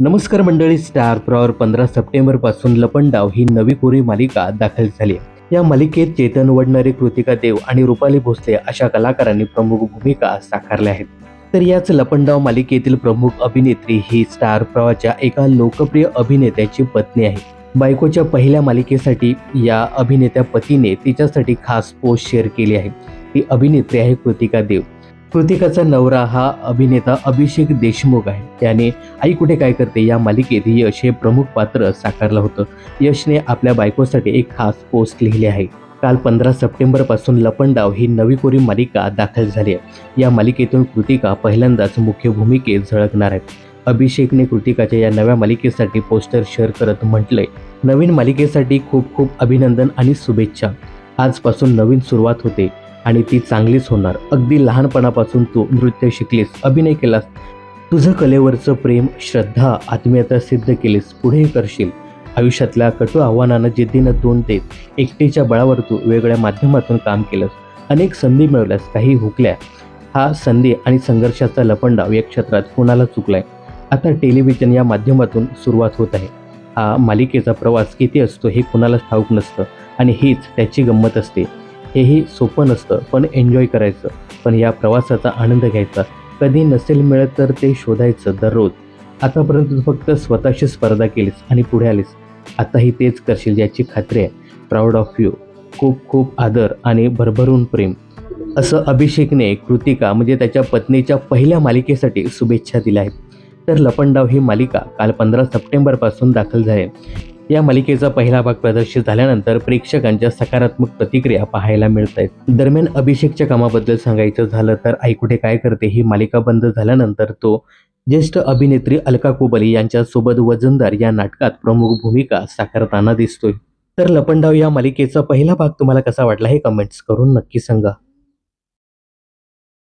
नमस्कार मंडळी स्टार प्रॉवर पंधरा सप्टेंबरपासून लपंडाव ही नवी कोरी मालिका दाखल झाली या मालिकेत चेतन वडणारे कृतिका देव आणि रुपाली भोसले अशा कलाकारांनी प्रमुख भूमिका साकारल्या आहेत. तर याच लपंडाव मालिकेतील प्रमुख अभिनेत्री ही स्टार प्रवाच्या एका लोकप्रिय अभिनेत्याची पत्नी आहे. बायकोच्या पहिल्या मालिकेसाठी या अभिनेत्या पतीने तिच्यासाठी खास पोस्ट शेअर केली आहे. ती अभिनेत्री आहे कृतिका देव. कृतिकाचा नवरा हा अभिनेता अभिषेक देशमुख आहे. त्याने आई कुठे काय करते या मालिकेत यश हे प्रमुख पात्र साकारलं होतं. यशने आपल्या बायकोसाठी एक खास पोस्ट लिहिली आहे. काल पंधरा सप्टेंबरपासून लपंडाव ही नवी कोरी मालिका दाखल झाली आहे. या मालिकेतून कृतिका पहिल्यांदाच मुख्य भूमिकेत झळकणार आहे. अभिषेकने कृतिकाच्या या नव्या मालिकेसाठी पोस्टर शेअर करत म्हटलंय नवीन मालिकेसाठी खूप खूप अभिनंदन आणि शुभेच्छा. आजपासून नवीन सुरुवात होते. आणि ती चांगलीच होणार. अगदी लहानपणापासून तू नृत्य शिकलीस अभिनय केलास. तुझं कलेवरचं प्रेम श्रद्धा आत्मीयता सिद्ध केलीस पुढे करशील. आयुष्यातल्या कटू आव्हानानं जिद्दीनं तोंड देत एकटीच्या बळावर तू वेगळ्या माध्यमातून काम केलंस. अनेक संधी मिळवल्यास काही हुकल्या. हा संधी आणि संघर्षाचा लपंडाव या क्षेत्रात कुणाला चुकलाय? आता टेलिव्हिजन या माध्यमातून सुरुवात होत आहे. हा मालिकेचा प्रवास किती असतो हे कुणालाच ठाऊक नसतं आणि हीच त्याची गंमत असते. हेही सोपं नसतं पण एन्जॉय करायचं पण या प्रवासाचा आनंद घ्यायचा. कधी नसेल मिळत तर ते शोधायचं दररोज. आतापर्यंत तू फक्त स्वतःशी स्पर्धा केलीस आणि पुढे आलीस. आताही तेच करशील याची खात्री आहे. प्राऊड ऑफ यू खूप खूप आदर आणि भरभरून प्रेम. असं अभिषेकने कृतिका म्हणजे त्याच्या पत्नीच्या पहिल्या मालिकेसाठी शुभेच्छा दिल्या आहेत. तर लपंडाव ही मालिका काल पंधरा सप्टेंबरपासून दाखल झाली या मालिकेचा पहिला भाग प्रदर्शित झाल्यानंतर प्रेक्षकांच्या सकारात्मक प्रतिक्रिया पाहायला मिळत आहेत दरम्यान अभिषेकच्या कामाबद्दल सांगायचं झालं तर आई कुठे काय करते ही मालिका बंद झाल्यानंतर तो ज्येष्ठ अभिनेत्री अलका कुबली यांच्यासोबत वजनदार या नाटकात प्रमुख भूमिका साकारताना दिसतोय. तर लपंडाव या मालिकेचा पहिला भाग तुम्हाला कसा वाटला हे कमेंट्स करून नक्की सांगा.